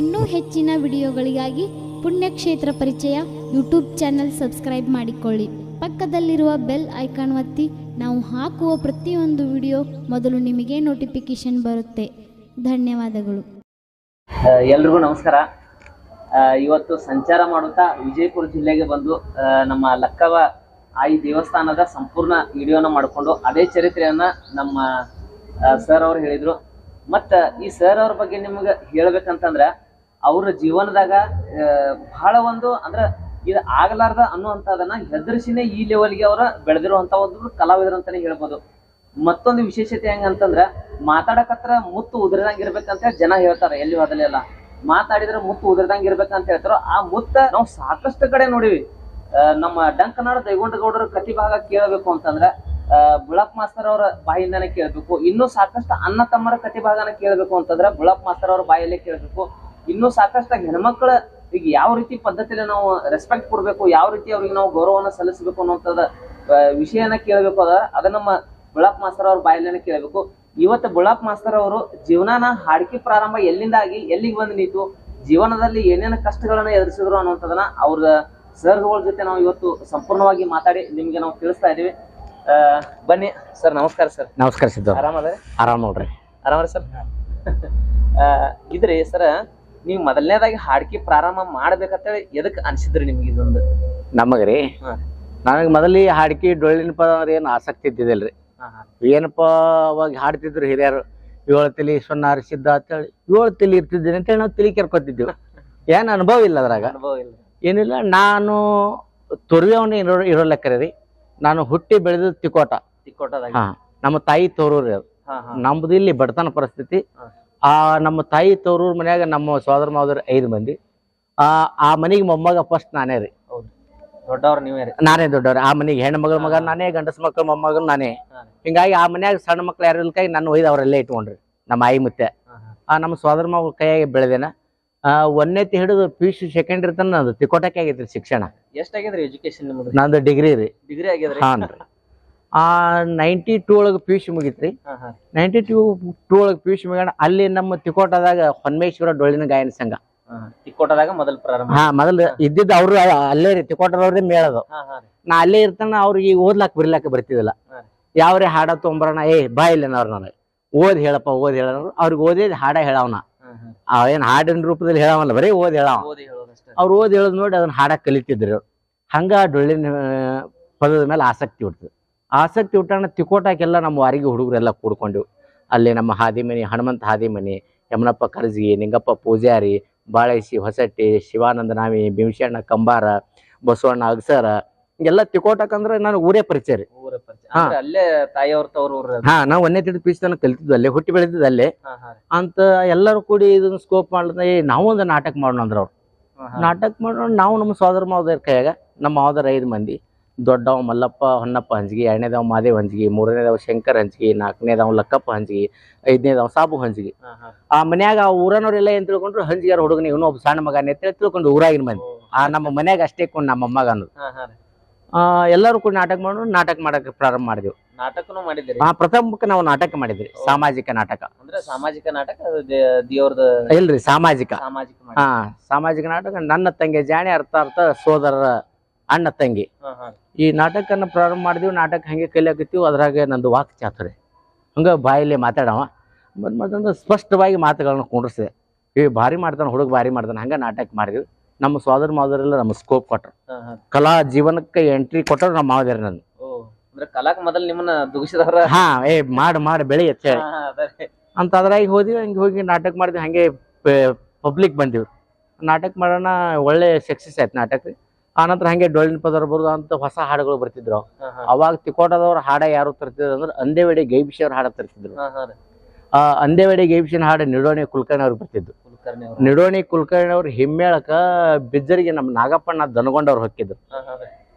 ಇನ್ನೂ ಹೆಚ್ಚಿನ ವಿಡಿಯೋಗಳಿಗಾಗಿ ಪುಣ್ಯಕ್ಷೇತ್ರ ಪರಿಚಯ ಯೂಟ್ಯೂಬ್ ಚಾನೆಲ್ ಸಬ್ಸ್ಕ್ರೈಬ್ ಮಾಡಿಕೊಳ್ಳಿ. ಪಕ್ಕದಲ್ಲಿರುವ ಬೆಲ್ ಐಕಾನ್ ಒತ್ತಿ, ನಾವು ಹಾಕುವ ಪ್ರತಿಯೊಂದು ವಿಡಿಯೋ ಮೊದಲು ನಿಮಗೆ ನೋಟಿಫಿಕೇಶನ್ ಬರುತ್ತೆ. ಧನ್ಯವಾದಗಳು. ಎಲ್ರಿಗೂ ನಮಸ್ಕಾರ. ಇವತ್ತು ಸಂಚಾರ ಮಾಡುತ್ತಾ ವಿಜಯಪುರ ಜಿಲ್ಲೆಗೆ ಬಂದು ನಮ್ಮ ಲಕ್ಕವ ಆಯಿ ದೇವಸ್ಥಾನದ ಸಂಪೂರ್ಣ ವಿಡಿಯೋನ ಮಾಡಿಕೊಂಡು, ಅದೇ ಚರಿತ್ರೆಯನ್ನು ನಮ್ಮ ಸರ್ ಅವರು ಹೇಳಿದ್ರು. ಮತ್ತ ಈ ಸರ್ ಅವ್ರ ಬಗ್ಗೆ ನಿಮ್ಗೆ ಹೇಳ್ಬೇಕಂತಂದ್ರ ಅವ್ರ ಜೀವನದಾಗ ಬಹಳ ಒಂದು ಅಂದ್ರ ಇದು ಆಗಲಾರ್ದ ಅನ್ನುವಂಥದನ್ನ ಹೆದರ್ಸಿನೇ ಈ ಲೆವೆಲ್ಗೆ ಅವರ ಬೆಳೆದಿರುವಂತ ಒಂದು ಕಲಾವಿದರು ಅಂತಾನೆ ಹೇಳ್ಬೋದು. ಮತ್ತೊಂದು ವಿಶೇಷತೆ ಹೆಂಗಂತಂದ್ರ ಮಾತಾಡಕತ್ರ ಮುತ್ತು ಉದುರದಂಗ ಇರ್ಬೇಕಂತ ಜನ ಹೇಳ್ತಾರೆ ಎಲ್ಲಿ ಹೋದಲೆಲ್ಲ ಮಾತಾಡಿದ್ರೆ ಮುತ್ತು ಉದುರದಂಗ ಇರ್ಬೇಕಂತ ಹೇಳ್ತಾರೋ ಆ ಮುತ್ತ ನಾವು ಸಾಕಷ್ಟು ಕಡೆ ನೋಡಿವಿ. ನಮ್ಮ ಡಂಕನಾಡ ದೈಗೊಂಡ ಗೌಡರ ಕತಿ ಭಾಗ ಕೇಳಬೇಕು ಅಂತಂದ್ರ ಬುಳಪ್ ಮಾಸ್ತರ್ ಅವರ ಬಾಯಿಂದಾನೆ ಕೇಳಬೇಕು. ಇನ್ನು ಸಾಕಷ್ಟು ಅನ್ನ ತಮ್ಮರ ಕಥೆ ಭಾಗನ ಕೇಳಬೇಕು ಅಂತಂದ್ರ ಬುಳಪ್ ಮಾಸ್ತರ್ ಅವ್ರ ಬಾಯಲ್ಲೇ ಕೇಳಬೇಕು. ಇನ್ನು ಸಾಕಷ್ಟು ಹೆಣ್ಮಕ್ಳ ಈಗ ಯಾವ ರೀತಿ ಪದ್ಧತಿಯಲ್ಲಿ ನಾವು ರೆಸ್ಪೆಕ್ಟ್ ಕೊಡ್ಬೇಕು, ಯಾವ ರೀತಿ ಅವ್ರಿಗೆ ನಾವು ಗೌರವನ ಸಲ್ಲಿಸಬೇಕು ಅನ್ನೋಂಥದ್ದು ವಿಷಯನ ಕೇಳಬೇಕು ಅದ. ಅದ ನಮ್ಮ ಬುಳಪ್ ಮಾಸ್ತರ್ ಅವ್ರ ಬಾಯಲ್ಲೇನೆ ಕೇಳಬೇಕು. ಇವತ್ತು ಬುಳಪ್ ಮಾಸ್ತರ್ ಅವರು ಜೀವನಾನ ಹಾಡಿಕೆ ಪ್ರಾರಂಭ ಎಲ್ಲಿಂದಾಗಿ ಎಲ್ಲಿಗೆ ಬಂದು ನಿಂತು, ಜೀವನದಲ್ಲಿ ಏನೇನು ಕಷ್ಟಗಳನ್ನ ಎದುರಿಸಿದ್ರು ಅನ್ನೋಂಥದನ್ನ ಅವ್ರ ಸರ್ಗಳ ಜೊತೆ ನಾವು ಇವತ್ತು ಸಂಪೂರ್ಣವಾಗಿ ಮಾತಾಡಿ ನಿಮ್ಗೆ ನಾವು ತಿಳಿಸ್ತಾ ಇದೀವಿ ಬನ್ನಿ ಸರ್ ನಮಸ್ಕಾರ ಸರ್. ನಮಸ್ಕಾರ ಸಿದ್ದು. ಆರಾಮದ? ಆರಾಮ್ ನೋಡ್ರಿ. ಆರಾಮ್ರಿ ಸರ್? ಇದ್ರಿ ಸರ ನೀವು ಮೊದಲನೇದಾಗಿ ಹಾಡ್ಕಿ ಪ್ರಾರಂಭ ಮಾಡ್ಬೇಕಂತೇಳಿ ಎದಕ್ ಅನ್ಸಿದ್ರಿ ನಿಮ್ಗೆ ಇದೊಂದು? ನಮಗ್ರಿ. ನನಗೆ ಮೊದಲು ಹಾಡ್ಕಿ ಡೊಳ್ಳಿನ ಪದ ಅಂದ್ರೆ ಏನು ಆಸಕ್ತಿ ಇದ್ದಿದ್ದಿಲ್ರಿ. ಏನಪ್ಪ ಅವಾಗ ಹಾಡ್ತಿದ್ರು ಹಿರಿಯರು ಏಳು ತಲಿ ಸೊನ್ನ ಸಿದ್ಧ ಅಂತೇಳಿ. ಏಳು ತಲಿ ಇರ್ತಿದ್ದೀನಿ ಅಂತೇಳಿ ನಾವು ತಿಳಿ ಕೇರ್ಕೊತಿದ್ದೆವು ಏನು ಅನುಭವ ಇಲ್ಲ ಅದ್ರಾಗ. ಅನುಭವ ಇಲ್ಲ. ಏನಿಲ್ಲ ನಾನು ತೊರ್ವಿಯವನೇ ಇರೋ ಇರೋ ಲೆಕ್ಕರಿ ರೀ. ನಾನು ಹುಟ್ಟಿ ಬೆಳೆದ ತಿಕೋಟ. ತಿಕ್ಕೋಟದಾಗ ಹಾ ನಮ್ಮ ತಾಯಿ ತೋರೂರಿ ಅದು. ನಮ್ದು ಇಲ್ಲಿ ಬಡತನ ಪರಿಸ್ಥಿತಿ. ಆ ನಮ್ಮ ತಾಯಿ ತೋರೂರ್ ಮನ್ಯಾಗ ನಮ್ಮ ಸೋದರ ಮಾವದ್ರ ಐದು ಮಂದಿ. ಆ ಆ ಮನೆಗೆ ಮೊಮ್ಮಗ ಫಸ್ಟ್ ನಾನೇ ರೀ. ದೊಡ್ಡವ್ರು ನೀವೇ ರೀ. ನಾನೇ ದೊಡ್ಡವ್ರು. ಆ ಮನೆಗೆ ಹೆಣ್ಣು ಮಗಳ ಮಗ ನಾನೇ ಗಂಡಸ ಮಕ್ಕಳ ಮೊಮ್ಮಗನ ನಾನೇ. ಹಿಂಗಾಗಿ ಆ ಮನ್ಯಾಗ ಸಣ್ಣ ಮಕ್ಳು ಯಾರು ಇಲ್ಕಾಗಿ ನಾನು ಒಯ್ದು ಅವರಲ್ಲೇ ಇಟ್ಕೊಂಡ್ರಿ. ನಮ್ಮ ಆಯಿ ಮುತ್ತೆ. ಆ ನಮ್ಮ ಸೋದರ ಮಾವ ಕೈಯಾಗಿ ಬೆಳೆದೇನ. ಆ ಒಂದನೇತಿ ಹಿಡಿದು ಪಿ ಯು ಸಿ ಸೆಕೆಂಡ್ ಇರ್ತಾನ ನಂದು ತಿಕೋಟಕ್ಕೆ ಆಗೈತ್ರಿ ಶಿಕ್ಷಣ. ಎಷ್ಟಾಗ್ಯದ್ರಿ ಎಜುಕೇಶನ್ ನಿಮ್ದು? ನಂದು ಡಿಗ್ರಿ ರೀ. ಡಿಗ್ರಿ ಆಗ್ಯದ್ರಿ ಹಾನ್ ರೀ. ಆ ನೈಂಟಿ ಟೂ ಒಳಗೆ ಪಿ ಯು ಸಿ ಮುಗೀತ್ರಿ. ನೈಂಟಿ ಟೂ ಟೂ ಒಳಗೆ ಪಿ ಯು ಸಿ ಮುಗಿಯೋಣ ಅಲ್ಲಿ ನಮ್ಮ ತಿಕೋಟದಾಗ ಹೊನ್ಮೇಶ್ವರ ಡೊಳ್ಳಿನ ಗಾಯನ ಸಂಘ. ತಿಕೋಟದಾಗ ತಿಕ್ಕೋಟದಾಗ ಮೊದಲ ಪ್ರಾರಂಭ. ಹಾ ಮೊದಲು ಇದ್ದಿದ್ದು ಅವ್ರು ಅಲ್ಲೇ ರೀ ತಿಕೋಟದವ್ರದ್ದೇ ಮೇಳದು ನಾ ಅಲ್ಲೇ ಇರ್ತಾನ ಅವ್ರಿಗೆ ಓದ್ಲಾಕ್ ಬರಿಲಾಕ ಬರ್ತಿದಿಲ್ಲ. ಯಾವ್ರೇ ಹಾಡ ತೊಂಬರೋಣ ಏ ಬಾ ಇಲ್ಲೇನವ್ರು ನನಗೆ. ಓದ್ ಹೇಳಪ್ಪ ಓದ್ ಹೇಳೋರು ಅವ್ರಿಗೆ ಓದಿದ್ ಹಾಡ ಹೇಳವನ. ಅವೇನ್ ಹಾಡಿನ ರೂಪದಲ್ಲಿ ಹೇಳವಲ್ಲ ಬರೀ ಓದ್ ಹೇಳಾವ. ಓದಿ ಹೇಳೋದಷ್ಟೇ. ಅವ್ರು ಓದ್ ಹೇಳೋದ್ ನೋಡಿ ಅದನ್ನ ಹಾಡಕ್ ಕಲಿತಿದ್ರು. ಹಂಗ ಡೊಳ್ಳಿನ ಪದದ ಮೇಲೆ ಆಸಕ್ತಿ ಹುಡ್ತದೆ ಆಸಕ್ತಿ ಹುಟ್ಟಣ ತಿಕೋಟಾಕೆಲ್ಲ ನಮ್ಮ ವಾರಿಗೆ ಹುಡುಗರೆಲ್ಲ ಕೂಡ್ಕೊಂಡು ಅಲ್ಲಿ ನಮ್ಮ ಹಾದಿಮನಿ ಹನುಮಂತ ಹಾದಿಮನಿ ಯಮನಪ್ಪ ಕರ್ಜಿಗಿ ನಿಂಗಪ್ಪ ಪೂಜಾರಿ ಬಾಳೈಸಿ ಹೊಸಟ್ಟಿ ಶಿವಾನಂದ ನಾಮಿ ಭೀಮಶಣ್ಣ ಕಂಬಾರ ಬಸವಣ್ಣ ಅಗಸರ ಎಲ್ಲ ತಿಕೋಟಕ್ ಅಂದ್ರೆ ನಾನು ಊರೇ ಪರಿಚಯ ರೀ ಹಾ. ಅಲ್ಲೇ ತಾಯಿಯವ್ರ ತವ್ರ. ಹಾ ನಾವು ಒಂದೇ ತಿಳಿದ ಪೀಸ್ ತನಕ ಕಲಿತಿದ್ದು ಅಲ್ಲೇ ಹುಟ್ಟಿ ಬೆಳೆದಿದ್ದು ಅಲ್ಲೇ. ಅಂತ ಎಲ್ಲರೂ ಕೂಡಿ ಇದನ್ನ ಸ್ಕೋಪ್ ಮಾಡಿದ್ರೆ ಏ ನಾವು ಒಂದು ನಾಟಕ ಮಾಡೋಣ ಅಂದ್ರ ಅವ್ರು. ನಾಟಕ ಮಾಡೋಣ ನಾವು ನಮ್ಮ ಸೋದರ ಮಾವದರ ಕೈಯಾಗ ನಮ್ಮ ಮಾವದರ ಐದು ಮಂದಿ ದೊಡ್ಡವ ಮಲ್ಲಪ್ಪ ಹೊನ್ನಪ್ಪ ಹಂಚಿಗೆ ಎರಡನೇದವ ಮಾದೇವ್ ಹಂಚಿಗೆ ಮೂರನೇದವ ಶಂಕರ್ ಹಂಚಿಗೆ ನಾಲ್ಕನೇದವ ಲಕ್ಕಪ್ಪ ಹಂಚಿಗೆ ಐದನೇದವ ಸಾಬು ಹಂಚಿಗೆ. ಆ ಮನ್ಯಾಗ ಆ ಊರನವ್ರೆಲ್ಲ ಏನ್ ತಿಳ್ಕೊಂಡ್ರು ಹಂಚ್ಗಿಯಾರ ಹುಡುಗನ ಇವನು ಒಬ್ಬ ಸಣ್ಣ ಮಗನೇ ಅಂತ ತಿಳ್ಕೊಂಡು ಊರಾಗಿನ ಮಂದಿ ಆ ನಮ್ಮ ಮನ್ಯಾಗ ಅಷ್ಟೇ ಕೊಂಡು ನಮ್ಮ ಅಮ್ಮಗ ಅನ್ನೋದು ಎಲ್ಲರೂ ಕೂಡ ನಾಟಕ ಮಾಡೋಣ ನಾಟಕ ಮಾಡಕ್ಕೆ ಪ್ರಾರಂಭ ಮಾಡಿದೆವು. ನಾಟಕನು ಮಾಡಿದ್ರಿ ಹಾ ಪ್ರಥಮಕ್ಕೆ ನಾವು ನಾಟಕ ಮಾಡಿದ್ರಿ ಸಾಮಾಜಿಕ ನಾಟಕ. ಅಂದ್ರೆ ಸಾಮಾಜಿಕ ನಾಟಕ ಅದು ದೇ- ದೇವ್ರದ? ಇಲ್ರಿ ಸಾಮಾಜಿಕ. ಸಾಮಾಜಿಕ ಹಾ ಸಾಮಾಜಿಕ ನಾಟಕ ನನ್ನ ತಂಗಿ ಜಾಣಿ ಅರ್ಥ ಅರ್ಥ ಸೋದರರ ಅಣ್ಣ ತಂಗಿ. ಹಾ ಹಾ. ಈ ನಾಟಕನ ಪ್ರಾರಂಭ ಮಾಡಿದ್ವಿ ನಾಟಕ ಹಂಗೆ ಕಲಿಯಾಕತ್ತೀವಿ ಅದ್ರಾಗ ನಂದು ವಾಕ್ ಚಾತುರಿ ಹಂಗ ಬಾಯಲ್ಲಿ ಮಾತಾಡವ. ಮತ್ತು ಮತ್ತೊಂದು ಸ್ಪಷ್ಟವಾಗಿ ಮಾತುಗಳನ್ನ ಕುಂಡ್ರಿಸಿದೆ. ಈ ಭಾರಿ ಮಾಡ್ತಾನೆ ಹುಡುಗ ಭಾರಿ ಮಾಡ್ತಾನೆ ಹಂಗ ನಾಟಕ ಮಾಡಿದ್ವಿ. ನಮ್ಮ ಸೋದರ ಮಾವದರೆಲ್ಲ ನಮ್ಮ ಸ್ಕೋಪ್ ಕೊಟ್ಟರು ಕಲಾ ಜೀವನಕ್ಕೆ ಎಂಟ್ರಿ ಕೊಟ್ಟರು ನಮ್ಮ ಮಾದರಿ ನನ್ನ ಕಲಾಕ್ ಮೊದಲು ನಿಮ್ಮನ್ನ ದುಗಿಸಿದವ್ರ ಹಾ ಏ ಮಾಡಿ ಮಾಡಿ ಬೆಳಿ ಅಂತ ಹೇಳಿ. ಹಾ, ಹಾ, ಅದ. ಅಂತ ಅದ್ರಾಗ ಹೋದ್ವಿ ಹಂಗೆ ಹೋಗಿ ನಾಟಕ ಮಾಡಿದ್ವಿ ಹಂಗೆ ಪಬ್ಲಿಕ್ ಬಂದಿವಿ ನಾಟಕ ಮಾಡೋಣ ಒಳ್ಳೆ ಸಕ್ಸಸ್ ಆಯ್ತು ನಾಟಕ ಆನಂತರ ಹಂಗೆ ಡೊಳ್ಳಿನ ಪದರ ಬರೋದು ಅಂತ ಹೊಸ ಹಾಡುಗಳು ಬರ್ತಿದ್ರು. ಅವಾಗ ತಿಕೋಟದವ್ರ ಹಾಡ ಯಾರು ತರ್ತಿದ್ರು ಅಂದ್ರೆ ಅಂದೇವಡಿ ಗೈಬಿಷಿ ಅವ್ರ ಹಾಡ ತರ್ತಿದ್ರು. ಆ ಅಂದೇವಡಿ ಗೈಬಿಸಿನ ಹಾಡು ನಿಡೋಣಿ ಕುಲ್ಕರ್ಣಿ ಅವ್ರು ಬರ್ತಿದ್ರು. ನಿಡೋಣಿ ಕುಲಕರ್ಣಿ ಅವ್ರ ಹಿಮ್ಮೇಳಕ ಬಿಜ್ಜರಿಗೆ ನಮ್ಮ ನಾಗಪ್ಪಣ್ಣ ದನಗೊಂಡವ್ರು ಹೊಕ್ಕಿದ್ರು.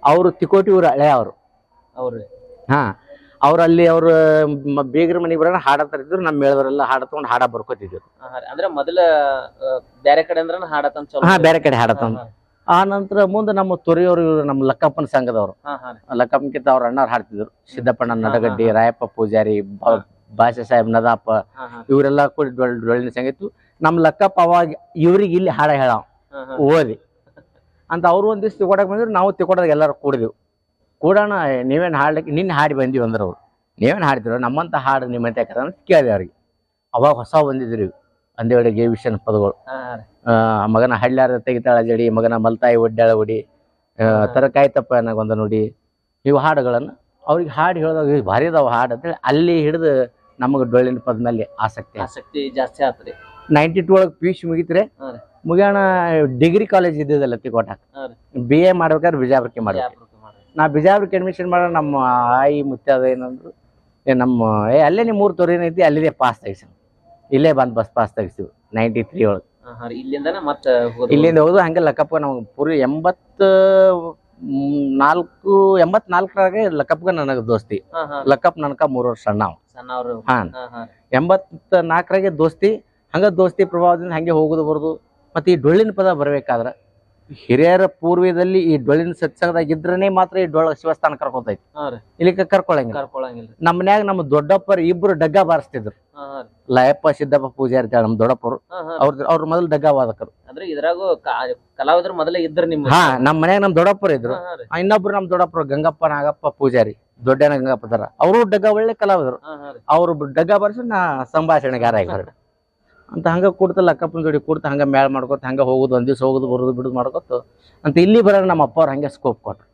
ಅವರು ತಿಕೋಟಿ ಊರ ಹಳೆ ಅವರು. ಅವ್ರಿ ಹಾ ಅವ್ರು ಅಲ್ಲಿ ಅವ್ರ ಬೇಗರ ಮನೆಗೆ ಬರೋಣ ಹಾಡ ತರ್ತಿದ್ರು ನಮ್ಮ ಮೇಳದವರೆಲ್ಲ ಹಾಡ ತಗೊಂಡು ಹಾಡ ಬರ್ಕೋತಿದ್ರು ಅಂದ್ರೆ ಮೊದಲ ಬೇರೆ ಕಡೆ ಅಂದ್ರೆ ಹಾಡತಂತ ಹಾ ಬೇರೆ ಕಡೆ ಹಾಡ ಹಾ, ಆ ನಂತರ ಮುಂದೆ ನಮ್ಮ ತೊರೆಯವರು ಇವರು ನಮ್ಮ ಲಕ್ಕಪ್ಪನ ಸಂಘದವರು. ಲಕ್ಕಪ್ಪನ್ಕಿಂತ ಅವ್ರ ಅಣ್ಣವ್ರು ಹಾಡ್ತಿದ್ರು. ಸಿದ್ದಪ್ಪಣ್ಣ ನಡಗಡ್ಡಿ ರಾಯಪ್ಪ ಪೂಜಾರಿ ಭಾಷಾ ಸಾಹೇಬ್ ನದಾಪ ಇವರೆಲ್ಲ ಕೂಡಿ ಡೊಳ್ ಡೊಳ್ಳಿನ ಸಂಗೀತು ನಮ್ಮ ಲಕ್ಕಪ್ಪ ಅವಾಗ ಇವ್ರಿಗೆ ಇಲ್ಲಿ ಹಾಡ ಹೇಳಾವ ಹಾ ಹಾ. ಓದಿ. ಅಂತ ಅವ್ರು ಒಂದ್ ದಿವ್ಸ ತಿಕೊಡಕ್ ಬಂದ್ರು ನಾವು ತಿಕೊಡೋದಾಗ ಎಲ್ಲರೂ ಕೂಡಿದೆವು. ಕೂಡೋಣ ನೀವೇನು ಹಾಡ್ಲಿಕ್ಕೆ ನಿನ್ನ ಹಾಡಿ ಬಂದಿವಿ ಅಂದ್ರೆ ಅವ್ರು. ನೀವೇನು ಹಾಡ್ತಿರೋ ನಮ್ಮಂತ ಹಾಡು ನಿಮ್ಮಂತ ಯಾಕಂದ್ರೆ ಅಂತ ಕೇಳಿದೆ ಅವ್ರಿಗೆ. ಅವಾಗ ಹೊಸ ಬಂದಿದ್ರಿ ಅಂದೇವಡೆ ಗೇವಿಷನ್ ಪದಗಳು. ಮಗನ ಹಳ್ಳ್ಯಾರ ತೆಗಿತಾಳ ಜಡಿ ಮಗನ ಮಲ್ತಾಯಿ ಒಡ್ಡಾಳ ಒಡಿ ತರಕಾಯಿ ತಪ್ಪ ನನಗೊಂದ ನೋಡಿ ಇವು ಹಾಡುಗಳನ್ನು ಅವ್ರಿಗೆ ಹಾಡು ಹೇಳಿದಾಗ "ಏ, ಭಾರಿ ಅದಾವ ಹಾಡು ಅಂತೇಳಿ ಅಲ್ಲಿ ಹಿಡಿದು ನಮಗೆ ಡೊಳ್ಳಿನ ಪದ ಮೇಲೆ ಆಸಕ್ತಿ ಆಸಕ್ತಿ ಜಾಸ್ತಿ ಆತ್ರಿ. ನೈಂಟಿ ಟೂ ಒಳಗೆ ಪಿ ಯು ಸಿ ಮುಗಿತ್ರೆ ಮುಗಿಯೋಣ ಡಿಗ್ರಿ ಕಾಲೇಜ್ ಇದ್ದಿದ್ದಲ್ಲ ತಿಕೋಟ. ಬಿ ಎ ಮಾಡ್ಬೇಕಾದ್ರೆ ಬಿಜಾಪುರಕ್ಕೆ ಮಾಡ್ಬೇಕು. ನಾ ಬಿಜಾಪುರಕ್ಕೆ ಅಡ್ಮಿಷನ್ ಮಾಡೋ ನಮ್ಮ ಆಯಿ ಮುತ್ತಾದ ಏನಂದ್ರು ಏ ನಮ್ಮ ಏ ಅಲ್ಲೇ ನಿಮ್ಮ ಮೂರು ತೋರಿ ಏನೈತಿ ಅಲ್ಲಿದೆ ಪಾಸ್ ತೆಗಿಸಿ ಇಲ್ಲೇ ಬಂದು ಬಸ್ ಪಾಸ್ ತೆಗಿಸಿವು ನೈಂಟಿ ತ್ರೀ ಒಳಗೆ. ಇಲ್ಲಿಂದ ಹೋದು ಹಂಗೆ ಲಕ್ಕಪ್ಪ ನಮಗೆ ಪೂರಿ ಎಂಬತ್ತು ಮ್, ಎಂಬತ್ ನಾಲ್ಕರಾಗ ಲಕ್ಕಪ್ಗ ನನಗ ದೋಸ್ತಿ. ಲಕ್ಕಪ್ ನನಕ ಮೂರು ವರ್ಷ ಸಣ್ಣ ಹಾ. ಎಂಬತ್ತ ನಾಲ್ಕರಾಗೆ ದೋಸ್ತಿ. ಹಂಗ ದೋಸ್ತಿ ಪ್ರಭಾವದಿಂದ ಹಂಗೆ ಹೋಗುದು ಬರುದು ಮತ್ತೆ ಈ ಡೊಳ್ಳಿನ ಪದ ಬರ್ಬೇಕಾದ್ರ ಹಿರಿಯರ ಪೂರ್ವದಲ್ಲಿ ಈ ಡೊಳ್ಳಿನ ಸತ್ಸಂಗದಾಗ ಇದ್ರನೇ ಮಾತ್ರ ಈ ಡೊಳ್ಳ ಶಿವಸ್ಥಾನ ಕರ್ಕೊತೈತಿ. ಇಲ್ಲಿಕ ಕರ್ಕೊಳಂಗಿಲ್ಲ. ಕರ್ಕೊಳಂಗಿಲ್ರಿ ನಮ್ಮ ಮನ್ಯಾಗ ನಮ್ಮ ದೊಡ್ಡಪ್ಪರು ಇಬ್ರು ಡಗ್ಗ ಬಾರಿಸ್ತಿದ್ರು. ಲಯಪ್ಪ ಸಿದ್ದಪ್ಪ ಪೂಜಾರಿ ನಮ್ಮ ದೊಡ್ಡಪ್ಪರು. ಅವ್ರ ಅವ್ರ ಮೊದಲು ಡಗ್ಗ ವಾದಕರು. ಅಂದ್ರೆ ಇದ್ರಾಗು ಕಲಾವಿದ್ರು ಮೊದಲೇ ಇದ್ರು ನಿಮ್ಮ ಹಾ ನಮ್ಮ ಮನ್ಯಾಗ ನಮ್ ದೊಡ್ಡಪ್ಪರು ಇದ್ರು. ಇನ್ನೊಬ್ರು ನಮ್ಮ ದೊಡ್ಡಪ್ಪರು ಗಂಗಪ್ಪ ನಾಗಪ್ಪ ಪೂಜಾರಿ ದೊಡ್ಡನ ಗಂಗಪ್ಪ ತರ ಅವರು ಡಗ್ಗ ಒಳ್ಳೆ ಕಲಾವಿದರು. ಅವ್ರು ಡಗ್ಗ ಬಾರಿಸಿ ನಾ ಸಂಭಾಷಣೆಗಾರ ಆಗಿದ್ರು ಅಂತ ಹಂಗೆ ಕೊಡ್ತಲ್ಲ ಅಕ್ಕಪ್ಪನ ಗಡಿ ಕೂಡ್ತ ಹಂಗೆ ಮೇಳ ಮಾಡ್ಕೊತ ಹಂಗೆ ಹೋಗೋದು ಒಂದ್ ದಿವ್ಸ ಹೋಗುದು ಬರೋದು ಬಿಡುದು ಮಾಡ್ಕೊತ. ಅಂತ ಇಲ್ಲಿ ಬರೋಣ ನಮ್ಮ ಅಪ್ಪ ಅವ್ರು ಹಂಗೆ ಸ್ಕೋಪ್ ಕೊಟ್ರು.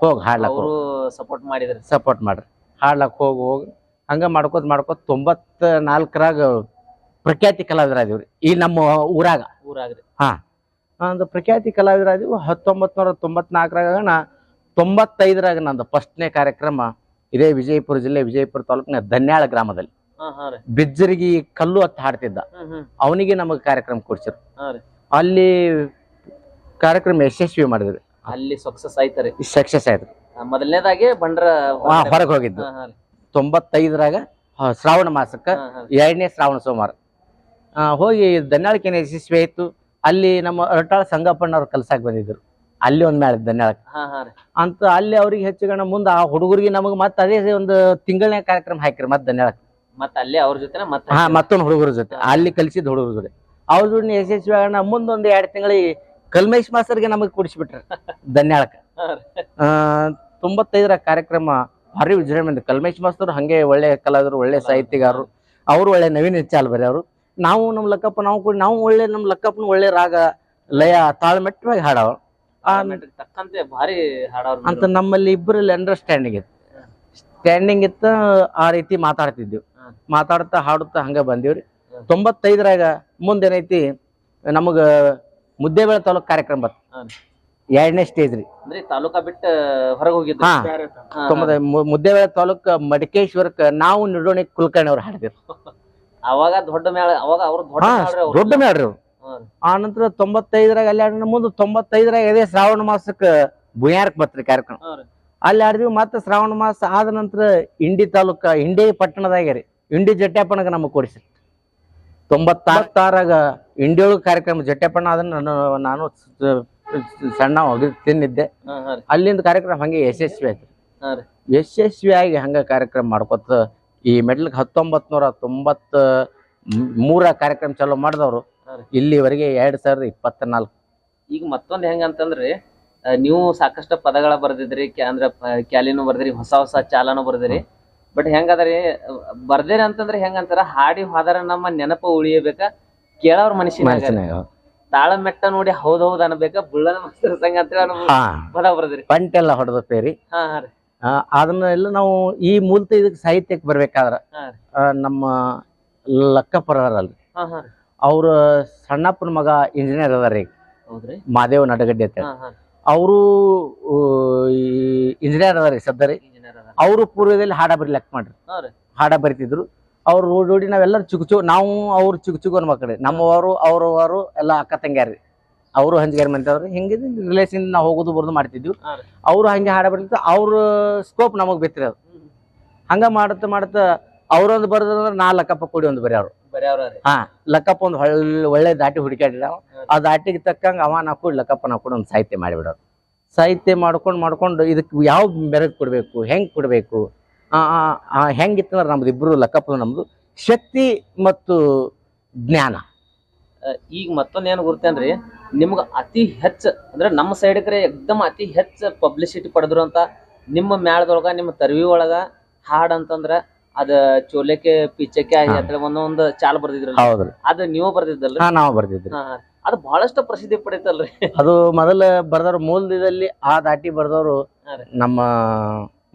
ಹೋಗಿ ಹಾಡ್ಲಕ್ಕ ಅವರು ಸಪೋರ್ಟ್ ಮಾಡಿದ್ರು. ಸಪೋರ್ಟ್ ಮಾಡ್ರಿ. ಹಾಡ್ಲಕ್ಕ ಹೋಗಿ ಹೋಗಿ ಹಂಗೆ ಮಾಡ್ಕೋತ ಮಾಡ್ಕೋತ ತೊಂಬತ್ತ ನಾಲ್ಕರಾಗ ಪ್ರಖ್ಯಾತಿ ಕಲಾವಿದರಾದಿವ್ರಿ. ಈ ನಮ್ಮ ಊರಾಗ. ಊರಾಗ ಊರಾಗ್ರಿ ಒಂದು ಪ್ರಖ್ಯಾತಿ ಕಲಾವಿದರಾದಿವು ಹತ್ತೊಂಬತ್ತು ನೂರ ತೊಂಬತ್ನಾಲ್ಕರಾಗ ನಾ ತೊಂಬತ್ತೈದರಾಗ ನಂದು ಫಸ್ಟ್ನೇ ಕಾರ್ಯಕ್ರಮ ಇದೇ ವಿಜಯಪುರ ಜಿಲ್ಲೆ ವಿಜಯಪುರ ತಾಲೂಕಿನ ಧನ್ಯಾಳ ಗ್ರಾಮದಲ್ಲಿ. ಹಾ ಹಾ ಬಿಜ್ಜರಿಗೆ ಕಲ್ಲು ಹತ್ತು ಹಾಡ್ತಿದ್ದ. ಅವನಿಗೆ ನಮಗೆ ಕಾರ್ಯಕ್ರಮ ಕೊಡ್ಸಿರು. ಅಲ್ಲಿ ಕಾರ್ಯಕ್ರಮ ಯಶಸ್ವಿ ಮಾಡಿದ್ರು. ಅಲ್ಲಿ ಸಕ್ಸಸ್ ಆಯ್ತಾರೆ. ಸಕ್ಸಸ್ ಆಯ್ತು. ಮೊದಲನೇದಾಗಿ ಬಂಡ್ರ ಹೊರಗೆ ಹೋಗಿದ್ದು. ತೊಂಬತ್ತೈದರಾಗ ಶ್ರಾವಣ ಮಾಸಕ್ಕ. ಎರಡನೇ ಶ್ರಾವಣ ಸೋಮವಾರ. ಆ, ಹೋಗಿ ದನ್ಯಾಳಕ್ಕೇನೆ ಯಶಸ್ವಿ ಆಯ್ತು. ಅಲ್ಲಿ ನಮ್ಮ ರಟಾಳ ಸಂಗಪ್ಪಣ್ಣವ್ರು ಕಲ್ಸಾಕ್ ಬಂದಿದ್ರು. ಅಲ್ಲಿ ಒಂದ್ ಮೇಳ ದನ್ಯಾಳಕ್. ಅಂತ ಅಲ್ಲಿ ಅವ್ರಿಗೆ ಹೆಚ್ಚುಗಣ ಮುಂದೆ ಆ ಹುಡುಗರಿಗೆ ನಮಗೆ ಮತ್ತೆ ಅದೇ ಒಂದು ತಿಂಗಳನೇ ಕಾರ್ಯಕ್ರಮ ಹಾಕಿರಿ ಮತ್ತೆ ದನ್ಯಾಳಕ್ಕೆ ಮತ್ತ ಅಲ್ಲೇ ಅವ್ರ ಜೊತೆ ಮತ್ತ ಹಾ ಮತ್ತೊಂದು ಹುಡುಗರ ಜೊತೆ. ಅಲ್ಲಿ ಕಲಿಸಿದ ಹುಡುಗರ ಜೊತೆ. ಅವ್ರ ಜೋಡಿ ಯಶಸ್ವಿ ಆಗೋಣ ಮುಂದೊಂದು ಎರಡು ತಿಂಗಳಿಗೆ ಕಲ್ಮೇಶ್ ಮಾಸ್ತರ್ಗೆ ನಮಗೆ ಕುಡಿಸ್ಬಿಟ್ರು. ಧನ್ಯಾಳಕ. ತೊಂಬತ್ತೈದರ ಕಾರ್ಯಕ್ರಮ ಭಾರಿ ವಿಜೃಂಭಣೆ ಕಲ್ಮೇಶ್ ಮಾಸ್ತರ್ ಹಂಗೆ ಒಳ್ಳೆ ಕಲಾವಿದರು ಒಳ್ಳೆ ಸಾಹಿತ್ಯಗಾರರು. ಅವರು ಒಳ್ಳೆ ನವೀನ ಹೆಚ್ಚಾಲ್ ಬರೀ ಅವರು. ನಾವು ನಮ್ಮ ಲಕ್ಕಪ್ಪ ನಾವು ಕೂಡ ನಾವು ಒಳ್ಳೆ ನಮ್ಮ ಲಕ್ಕಪ್ಪನ ಒಳ್ಳೆ ರಾಗ ಲಯ ಆ ಮೆಟ್ರಿಕ್ ತಕ್ಕಂತೆ ಭಾರಿ ಹಾಡವ್ರು ಅಂತ ನಮ್ಮಲ್ಲಿ ಇಬ್ಬರಲ್ಲಿ ಅಂಡರ್ಸ್ಟ್ಯಾಂಡಿಂಗ್ ಇತ್ತು. ಸ್ಟ್ಯಾಂಡಿಂಗ್ ಇತ್ತು ಆ ರೀತಿ ಮಾತಾಡ್ತಿದ್ವಿ. ಹಾ. ಮಾತಾಡ್ತಾ ಹಾಡುತ್ತಾ ಹಂಗ ಬಂದೀವ್ರಿ. ತೊಂಬತ್ತೈದರಾಗ ಮುಂದೇನೈತಿ ನಮಗ ಮುದ್ದೇಬೇಳ ತಾಲೂಕ್ ಕಾರ್ಯಕ್ರಮ ಬತ್ತು ಎರಡನೇ ಸ್ಟೇಜ್ ರೀ. ಅಂದ್ರೆ ತಾಲೂಕಾ ಬಿಟ್ಟು ಹೊರಗೆ ಹೋಗಿದ್ದು. ತೊಂಬತ್ತ ಮುದ್ದೇಬೇಳೆ ತಾಲೂಕ್ ಮಡಿಕೇಶ್ವರಕ್ಕೆ ನಾವು ನಿಡೋಣಿ ಕುಲಕರ್ಣಿ ಅವ್ರು ಹಾಡಿದ್ರು ಅವಾಗ ದೊಡ್ಡ ಮೇಳ ಅವಾಗ ಅವ್ರು ದೊಡ್ಡ ಮೇಳ್ರಿ ಅವ್ರು. ಆ ನಂತರ ತೊಂಬತ್ತೈದರಾಗ ಅಲ್ಲಿ ಆಡಿನ ಮುಂದೆ ತೊಂಬತ್ತೈದರಾಗ ಅದೇ ಶ್ರಾವಣ ಮಾಸಕ್ಕೆ ಬುಯಾರ್ಕ್ ಬತ್ರಿ ಕಾರ್ಯಕ್ರಮ. ಅಲ್ಲಿ ಆಡಿದ್ವಿ ಮತ್ತೆ ಶ್ರಾವಣ ಮಾಸ ಆದ ನಂತರ ಇಂಡಿ ತಾಲೂಕ ಇಂಡಿ ಪಟ್ಟಣದಾಗ ರೀ. ಇಂಡಿ ಜಟ್ಯಾಪಣಗ ನಮಗೆ ಕೊಡಿಸಿ ತೊಂಬತ್ತಾರಾಗ ಇಂಡಿಯೊಳಗೆ ಕಾರ್ಯಕ್ರಮ ಜಟ್ಯಾಪಣ ಅದನ್ನ ನಾನು ನಾನು ಸಣ್ಣ ಹೋಗಿ ತಿನ್ನಿದ್ದೆ. ಅಲ್ಲಿಂದ ಕಾರ್ಯಕ್ರಮ ಹಂಗೆ ಯಶಸ್ವಿ ಆಯ್ತು. ಯಶಸ್ವಿಯಾಗಿ ಹಂಗ ಕಾರ್ಯಕ್ರಮ ಮಾಡ್ಕೊತ ಈ ಮೆಡ್ಲ್ಗೆ ಹತ್ತೊಂಬತ್ ನೂರ ತೊಂಬತ್ ಮೂರ ಕಾರ್ಯಕ್ರಮ ಚಾಲೂ ಮಾಡಿದವರು. ಇಲ್ಲಿವರೆಗೆ ಎರಡ್ ಸಾವಿರದ ಇಪ್ಪತ್ತ ನಾಲ್ಕು ಈಗ ಮತ್ತೊಂದು ಹೆಂಗಂತಂದ್ರಿ ನೀವು ಸಾಕಷ್ಟು ಪದಗಳ ಬರ್ದಿದ್ರಿ ಅಂದ್ರೆ ಕ್ಯಾಲಿನೂ ಬರ್ದಿರಿ ಹೊಸ ಹೊಸ ಚಾಲನೂ ಬರ್ದಿರಿ. ಬಟ್ ಹೆಂಗದ್ರಿ ಬರ್ದೇರಿ ಅಂತಂದ್ರೆ ಹೆಂಗಂತಾರ ಹಾಡಿ ಹೋದಾರ ನಮ್ಮ ನೆನಪು ಉಳಿಯಬೇಕ ಕೇಳೋರ್ ಮನುಷ್ಯನ ತಾಳ ಮೆಟ್ಟ ನೋಡಿ ಹೌದ್ ಹೌದ್ ಅನ್ಬೇಕ ಬುಳ್ಳನ ಮಾಸ್ತರ್ ಸಂಘ ಹಾ. ಪದ ಬರ್ದಿರಿ. ಪಂಟೆಲ್ಲ ಹೊಡೆದ ಪೇರಿ. ಆ, ಅದನ್ನೆಲ್ಲ ನಾವು ಈ ಮೂಲತ ಇದಕ್ಕೆ ಸಾಹಿತ್ಯಕ್ಕೆ ಬರ್ಬೇಕಾದ್ರ ನಮ್ಮ ಲಕ್ಕಪ್ಪರಲ್ರಿ ಅವ್ರ ಸಣ್ಣಪ್ಪನ ಮಗ ಇಂಜಿನಿಯರ್ ಅದಾರ ಈಗ. ಹೌದ್ರಿ ಮಾದೇವ್ ನಡಗಡ್ಡೆ ಅಂತ ಅವರು ಇಂಜಿನಿಯರ್ ಅದಾರ ಸದ್ದರಿ ಅವರು ಪೂರ್ವದಲ್ಲಿ ಹಾಡ ಬರಿಲಕ್ ಮಾಡ್ರಿ. ಹಾಡ ಬರಿತಿದ್ರು. ಅವ್ರು ಓಡೋಡಿ ನಾವೆಲ್ಲರೂ ಚುಕ್ ಚು ನಾವು ಅವ್ರು ಚುಕ್ ಚುಕ್ ಮಕ್ಕಳು ನಮ್ಮವರು ಅವ್ರವರು ಎಲ್ಲ ಅಕ್ಕ ತಂಗ್ಯಾರ್ರಿ. ಅವರು ಹಂಚಿಗಾರ ಮಂತವ್ರು ಹಿಂಗೆ ರಿಲೇಷನ್ ನಾವು ಹೋಗೋದು ಬರೋದು ಮಾಡ್ತಿದ್ವಿ. ಅವರು ಹಂಗೆ ಹಾಡ ಬರ್ತಿದ್ರು. ಅವ್ರ ಸ್ಕೋಪ್ ನಮಗೆ ಬಿತ್ತರಿ ಅದು. ಹಂಗ ಮಾಡ್ತಾ ಮಾಡ್ತಾ ಅವ್ರೊಂದು ಬರೋದಂದ್ರೆ ನಾ ಲಕ್ಕಪ್ಪ ಕೊಡಿ ಒಂದು ಬರೀ ಅವ್ರು. ಹಾ ಲಕ್ಕಪ್ಪ ಒಂದು ಒಳ್ಳೆ ಒಳ್ಳೆ ದಾಟಿ ಹುಡುಕಾಡಿದ ಆ ದಾಟಿಗೆ ತಕ್ಕಂಗ ಅವ ನಾ ಕೂಡ ಲಕ್ಕಪ್ಪ ನಾ ಕೂಡ ಒಂದು ಸಾಹಿತ್ಯ ಮಾಡಿಬಿಡೋರು ಸಾಹಿತ್ಯ ಮಾಡ್ಕೊಂಡು ಮಾಡ್ಕೊಂಡು ಇದಕ್ಕೆ ಯಾವ ಮೆರಗು ಕೊಡಬೇಕು ಹೆಂಗೆ ಕೊಡಬೇಕು? ಹೆಂಗಿತ್ತಂದ್ರೆ ನಮ್ದು ಇಬ್ಬರು ಲಕ್ಕಪ್ಪ ನಮ್ಮದು ಶಕ್ತಿ ಮತ್ತು ಜ್ಞಾನ. ಈಗ ಮತ್ತೊಂದ್ ಏನ್ ಗೊತ್ತೇನ್ರಿ ನಿಮ್ಗೆ ಅತಿ ಹೆಚ್ಚು ಅಂದ್ರೆ ನಮ್ಮ ಸೈಡ್ ಕರೆ ಎಕ್ದಮ್ ಅತಿ ಹೆಚ್ಚು ಪಬ್ಲಿಸಿಟಿ ಪಡೆದ್ರು ಅಂತ ನಿಮ್ಮ ಮ್ಯಾಳದೊಳಗ ನಿಮ್ಮ ತರ್ವಿ ಒಳಗ ಹಾಡ್ ಅಂತಂದ್ರ ಅದ ಚೋಲೆಕೆ ಪಿಚ್ಚಕ್ಕೆ. ಅಂತ ಒಂದೊಂದು ಚಾಲ್ ಬರ್ದಿದ್ರಲ್ಲ. ಅದು ನೀವು ಬರ್ದಿದ್ದಲ್ಲ ನಾವು ಬರ್ದಿದ್ರಿ. ಅದು ಬಹಳಷ್ಟು ಪ್ರಸಿದ್ಧಿ ಪಡೀತಲ್ರಿ. ಅದು ಮೊದಲ ಬರ್ದವ್ರ ಮೂಲದಲ್ಲಿ ಆ ದಾಟಿ ಬರ್ದವ್ರು ನಮ್ಮ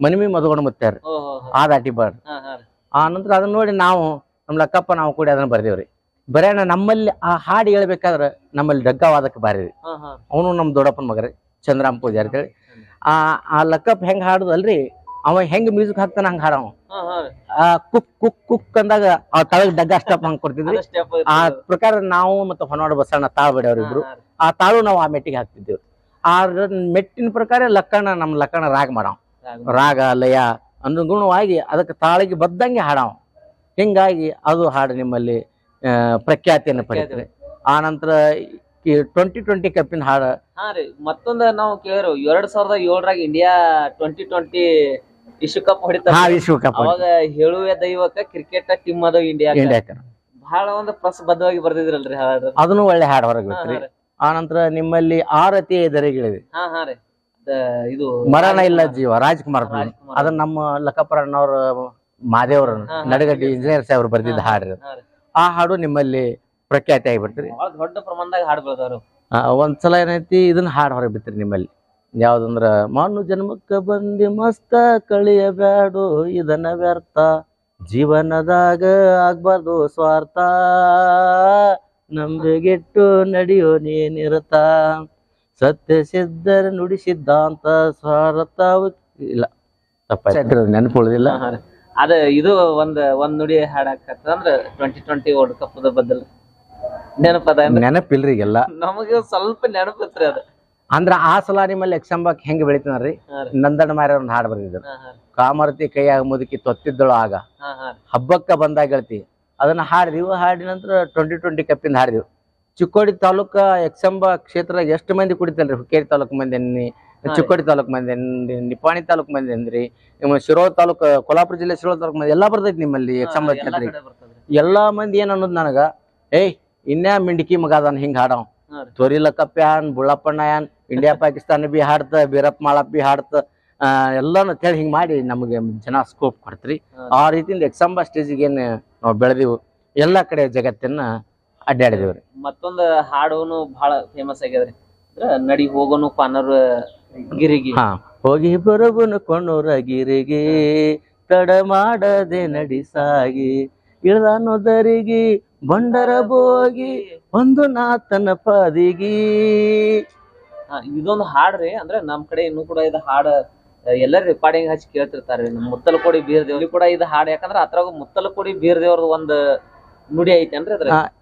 ಮನಿಮಿ ಮದುಗೊಂಡು ಮುತ್ತಾರ ಆ ದಾಟಿ ಬರ್. ಆ ನಂತರ ಅದನ್ನ ನೋಡಿ ನಾವು ನಮ್ಮ ಲಕ್ಕಪ್ಪ ನಾವು ಕೂಡಿ ಅದನ್ನ ಬರ್ದೇವ್ರಿ. ಬರೇಣ ನಮ್ಮಲ್ಲಿ ಆ ಹಾಡು ಹೇಳ್ಬೇಕಾದ್ರ ನಮ್ಮಲ್ಲಿ ಡಗ್ಗವಾದಕ್ಕೆ ಬಾರಿ ಅವನು ನಮ್ಮ ದೊಡ್ಡಪ್ಪನ ಮಗರಿ ಚಂದ್ರಾಮ್ ಪೂಜಾರಿ ಅಂತೇಳಿ ಆ ಆ ಲಕ್ಕಪ್ಪ ಹೆಂಗ್ ಹಾಡುದಲ್ರಿ? ಅವ ಹೆಂಗ್ ಮ್ಯೂಸಿಕ್ ಹಾಕ್ತಾನ ಹಂಗ ಹಾಡವ. ಆ ಕುಕ್ ಕುಕ್ ಕುಕ್ ಅಂದಾಗ ಆ ತಳಗ್ ಡಗ್ಗ ಸ್ಟೆಪ್ ಹಂಗ್ ಕೊಡ್ತಿದ್ವಿ. ಆ. ಪ್ರಕಾರ ನಾವು ಮತ್ತೆ ಹೊನ್ನಾಡ ಬಸಣ್ಣ ತಾಳ್ ಬಿಡವ್ರ ಇಬ್ರು. ಆ ತಾಳು ನಾವು ಆ ಮೆಟ್ಟಿಗೆ ಹಾಕ್ತಿದ್ವಿ ಆ ಮೆಟ್ಟಿನ ಪ್ರಕಾರ ಲಕ್ಕಣ ನಮ್ಮ ಲಕ್ಕಣ ರಾಗ ಮಾಡವ್. ರಾಗ. ಲಯ ಅನುಗುಣವಾಗಿ ಅದಕ್ಕೆ ತಾಳಿಗೆ ಬದ್ದಂಗೆ ಹಾಡವ. ಹಿಂಗಾಗಿ ಅದು ಹಾಡು ನಿಮ್ಮಲ್ಲಿ ಪ್ರಖ್ಯಾತಿಯನ್ನು ಪಡೆಯುತ್ತೆ ಆ ನಂತರ ಟ್ವೆಂಟಿ ಟ್ವೆಂಟಿ ಕಪ್ಪಿನ ಹಾಡು. ಹಾ ರೀ ಮತ್ತೊಂದು ನಾವು ಕೇಳಿರು ಎರಡ್ ಸಾವಿರದ ಏಳರಾಗ ಇಂಡಿಯಾ ಟ್ವೆಂಟಿ ಟ್ವೆಂಟಿ ವಿಶ್ವಕಪ್ ಹೊಡಿತಾರ. ಹಾ ವಿಶ್ವಕಪ್ ಅವಾಗ ಹೇಳುವೆ ದೈವಕ ಕ್ರಿಕೆಟ್ ಟೀಮ್ ಅದು ಇಂಡಿಯಾ ಇಂಡಿಯಾಕ. ಬಹಳ ಒಂದು ಪ್ರಸಬದ್ಧವಾಗಿ ಬರ್ದಿದ್ರಲ್ರಿ ಹಾಡು ಅದನ್ನು ಒಳ್ಳೆ ಹಾಡು ಹೊರಗೆ ಆ ನಂತರ ನಿಮ್ಮಲ್ಲಿ ಆರತಿ ಎದರಿಗಿಳಿದೆ ಹಾ ಹಾ ರೀ. ಇದು ಮರಣ ಇಲ್ಲ ಜೀವ ರಾಜ್ಕುಮಾರ್. ಅದನ್ನ ನಮ್ಮ ಲಕ್ಕಪ್ಪರಣ್ಣವ್ರ ಮಾದೇವ್ರ. ನಡಗಡ್ಡಿ ಇಂಜಿನಿಯರ್ ಸಾಹೇಬ್ರು ಬರ್ದಿದ್ದ ಹಾಡ್ರಿ ಆ ಹಾಡು ನಿಮ್ಮಲ್ಲಿ ಪ್ರಖ್ಯಾತಿ ಆಗಿಬಿಡ್ತೀರಿ ದೊಡ್ಡ ಪ್ರಮಾಣದಾಗ ಹಾಡು ಬೆಳೆದವ್ರು ಒಂದ್ಸಲ ಏನೈತಿ ಇದನ್ನ ಹಾಡು ಹೊರಗೆ ಬಿಡ್ತೀರಿ ನಿಮ್ಮಲ್ಲಿ. ಯಾವ್ದಂದ್ರ ಮಾನು ಜನ್ಮಕ್ಕ ಬಂದಿ ಮಸ್ತ ಕಳಿಯಬ್ಯಾಡು ಇದನ್ನ ವ್ಯರ್ಥ. ಜೀವನದಾಗ ಆಗ್ಬಾರ್ದು ಸ್ವಾರ್ಥ. ನಂಬಿಗೆಟ್ಟು ನಡೆಯೋ ನೀನಿರತ ಸತ್ಯ ಸಿದ್ಧರ ನುಡಿ ಸಿದ್ಧಾಂತ ಸ್ವಾರ್ಥ ಇಲ್ಲ ತಪ್ಪ ನೆನಪು ಉಳಿದಿಲ್ಲ ಹಾ, ಹಾ. ರೀ. ಅದ ಇದು ಒಂದ್ ಒಂದ್ ನುಡಿ ಹಾಡಾಕತ್ತ ಅಂದ್ರ ಟ್ವೆಂಟಿ ಟ್ವೆಂಟಿ ವರ್ಲ್ಡ್ ಕಪ್ ಬದಲ್. ನೆನಪದ ನೆನಪಿಲ್ರಿ ಈಗೆಲ್ಲ. ನಮಗೆ ಸ್ವಲ್ಪ ನೆನಪಿತ್ರಿ ಅದ. ಅಂದ್ರ ಆ ಸಲ ನಿಮ್ಮಲ್ಲಿ ಎಕ್ಸಂಬಕ್ ಹೆಂಗ್ ಬೆಳಿತಾನ್ರಿ ನಂದನ ಮಾರಿ ನಂದಣ್ಣ ಮಾರ ಒಂದ್ ಹಾಡು ಬರ್ದಿದ್ರು. ಹಾ ಕಾಮರ್ತಿ ಕೈಯಾಗ ಮುದುಕಿ ತೊತ್ತಿದ್ದಳು ಆಗ. ಹಬ್ಬಕ್ಕ ಬಂದಾಗ ಹೇಳ್ತಿ ಅದನ್ನ ಹಾಡಿದಿವು. ಹಾಡಿ ನಂತರ ಟ್ವೆಂಟಿ ಟ್ವೆಂಟಿ ಕಪ್ಪಿಂದ ಹಾಡಿದ್ವಿ. ಚಿಕ್ಕೋಡಿ ತಾಲೂಕ ಎಕ್ಸಂಬ ಕ್ಷೇತ್ರ ಎಷ್ಟು ಮಂದಿ ಕುಡಿತಲ್ರಿ ಹುಕ್ಕೇರಿ ತಾಲೂಕ್ ಮಂದಿ ಅನ್ನಿ ಹಾ. ಚಿಕ್ಕೋಡಿ ತಾಲೂಕ್ ಮಂದಿ ನಿಪಾಣಿ ತಾಲೂಕ್ ಮಂದಿ ಅಂದ್ರಿ ನಿಮ್ಮ ಶಿರೋಳ ತಾಲೂಕ್ ಕೊಲ್ಲಾಪುರ ಜಿಲ್ಲೆ ಶಿರೋಳ ತಾಲೂಕು ಮಂದಿ ಎಲ್ಲಾ ಬರ್ತೈತಿ ನಿಮ್ಮಲ್ಲಿ ಎಕ್ಸಂಬ ಎಲ್ಲಾ ಕ್ಷೇತ್ರ ಎಲ್ಲಾ ಮಂದಿ ಏನ್ ಅನ್ನೋದು ನನಗ ಏಯ್ ಇನ್ಯಾ ಮಿಂಡಿಕಿ ಮಗ ಅದನ್ನ ಹಿಂಗ್ ಹಾಡವ್. ತೊರಿಲಕ್ಕಪ್ಪ ಯಾನ್ ಬುಳ್ಳಪ್ಪಣ್ಣ ಯಾನ್ ಇಂಡಿಯಾ ಪಾಕಿಸ್ತಾನ ಬಿ ಹಾಡ್ತ ಬೀರಪ್ಪ ಮಾಳಪ್ಪ ಬಿ ಹಾಡ್ತ ಎಲ್ಲಾನು ಅಂತೇಳಿ ಹಿಂಗ್ ಮಾಡಿ ನಮಗೆ ಜನ ಸ್ಕೋಪ್ ಕೊಡ್ತ್ರಿ. ಆ ರೀತಿಯಿಂದ ಎಕ್ಸಾಂಬ ಸ್ಟೇಜಿಗೆ ಏನು ನಾವು ಬೆಳೆದಿವು. ಎಲ್ಲಾ ಕಡೆ ಜಗತ್ತನ್ನ ಅಡ್ಡಾಡಿದೇವ್ರಿ ಮತ್ತೊಂದು ಹಾಡುನು ಬಹಳ ಫೇಮಸ್ ಆಗ್ಯದ್ರಿ. ಅಂದ್ರ ನಡಿ ಹೋಗೋನು ಪಾನರ್ ಗಿರಿಗೆ. ಹಾ. ಹೋಗಿ ಬರಬನು ಕೊಣ್ಣೂರ ಗಿರಿಗೆ. ತಡ ಮಾಡದೆ ನಡಿಸಾಗಿ ಇಳ್ದಾನೋದರಿಗೆ ಬಂಡರ ಬೋಗಿ ಒಂದು ನಾತನ ಪದಿಗಿ. ಇದೊಂದು ಹಾಡ್ರಿ ಅಂದ್ರೆ ನಮ್ ಕಡೆ ಇನ್ನು ಕೂಡ ಇದು ಹಾಡ್ ಎಲ್ಲರೂ ರೆಕಾರ್ಡಿಂಗ್ ಹಚ್ಚಿ ಕೇಳ್ತಿರ್ತಾರೆ ನಮ್ಮ ಮುತ್ತಲಕೋಡಿ ಬೀರ್ದೇವ್ರಿ ಕೂಡ ಇದು ಹಾಡ್ ಯಾಕಂದ್ರೆ ಅದ್ರಾಗ ಮುತ್ತಲಕೋಡಿ ಬೀರ್ದೇವ್ರದ್ದು ಒಂದ್ ನುಡಿ ಐತೆ ಅಂದ್ರೆ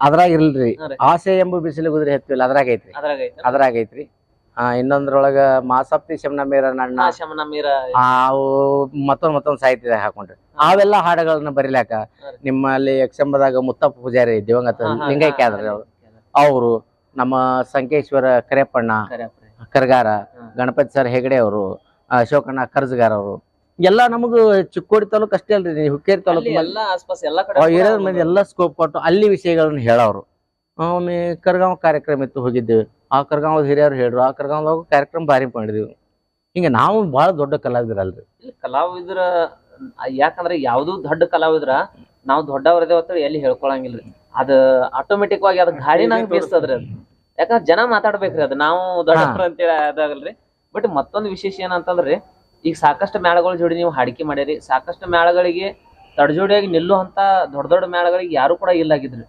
ಅದ್ರಾಗ ಇಲ್ರಿ ಆಸೆ ಎಂಬ ಬಿಸಿಲು ಕುದುರೆ ಹತ್ತಿಲ್ಲ ಅದ್ರಾಗ ಐತ್ರಿ ಅದ್ರಾಗ ಐತೆ ಅದ್ರಾಗ ಐತ್ರಿ ಇನ್ನೊಂದ್ರೊಳಗ ಮಾಸಪ್ತಿ ಶಮನ ಮೀರ ನನ್ನ ಶಮನ ಮೀರ ಅವು ಮತ್ತೊಂದ್ ಮತ್ತೊಂದ್ ಸಾಹಿತ್ಯ ಹಾಕೊಂಡ್ರಿ. ಅವೆಲ್ಲ ಹಾಡುಗಳನ್ನ ಬರಿಲಾಕ. ನಿಮ್ಮಲ್ಲಿ ಯಕ್ಷಂಬದಾಗ ಮುತ್ತಪ್ಪ ಪೂಜಾರಿ ದಿವಂಗತ ಲಿಂಗೈಕ್ಯ ಆದ್ರಿ ಅವ್ರು ಅವರು ನಮ್ಮ ಸಂಕೇಶ್ವರ ಕರೇಪಣ್ಣ ಕರೆ ಕರ್ಗಾರ ಗಣಪತಿ ಸರ್ ಹೆಗಡೆ ಅವರು ಅಶೋಕಣ್ಣ ಕರ್ಜಗಾರ್ ಅವರು. ಎಲ್ಲ ನಮಗ ಚಿಕ್ಕೋಡಿ ತಾಲೂಕ್ ಅಷ್ಟೇ ಅಲ್ರಿ ಹುಕ್ಕೇರಿ ತಾಲೂಕು ಎಲ್ಲ ಸ್ಕೋಪ್ ಕೊಟ್ಟು ಅಲ್ಲಿ ವಿಷಯಗಳನ್ನ ಹೇಳೋರು ಒಮ್ಮೆ ಕರ್ಗಾಂವ್ ಕಾರ್ಯಕ್ರಮ ಇತ್ತು ಹೋಗಿದ್ದೇವೆ. ಆ ಕರ್ಗಾಂವ್ ಹಿರಿಯರು ಹೇಳ್ರು ಆ ಕರ್ಗಾಂವ್ದಾಗ ಕಾರ್ಯಕ್ರಮ ಭಾರಿ ಮಾಡಿದೆವು. ಹಿಂಗೆ ನಾವು ಬಹಳ ದೊಡ್ಡ ಕಲಾವಿದರಲ್ರಿ. ಇಲ್ಲಿ ಕಲಾವಿದ್ರ ಯಾಕಂದ್ರೆ ಯಾವ್ದು ದೊಡ್ಡ ಕಲಾವಿದ್ರ ನಾವು ದೊಡ್ಡವ್ರದೇ ಅಂತ ಎಲ್ಲಿ ಹೇಳ್ಕೊಳಂಗಿಲ್ರಿ. ಅದ ಆಟೋಮೆಟಿಕ್ ವಾಗಿ ಅದ್ ನಂಗೆ ಬೀಸ್ತದ್ರಿ ಅದು. ಯಾಕಂದ್ರೆ ಜನ ಮಾತಾಡ್ಬೇಕ್ರಿ ಅದು. ನಾವು ದೊಡ್ಡವ್ರ ಅಂತೇಳಿ ಅದಾಗಲ್ರಿ. ಬಟ್ ಮತ್ತೊಂದು ವಿಶೇಷ ಏನಂತಂದ್ರಿ ಈಗ ಸಾಕಷ್ಟು ಮೇಳಗಳ ಜೋಡಿ ನೀವು ಹಾಡಿಕೆ ಮಾಡ್ಯಾರಿ. ಸಾಕಷ್ಟು ಮೇಳಗಳಿಗೆ ತಡಜೋಡಿಯಾಗಿ ನಿಲ್ಲುವಂತ ದೊಡ್ಡ ದೊಡ್ಡ ಮೇಳಗಳಿಗೆ ಯಾರು ಕೂಡ ಇಲ್ಲಾಗಿದ್ರಿ.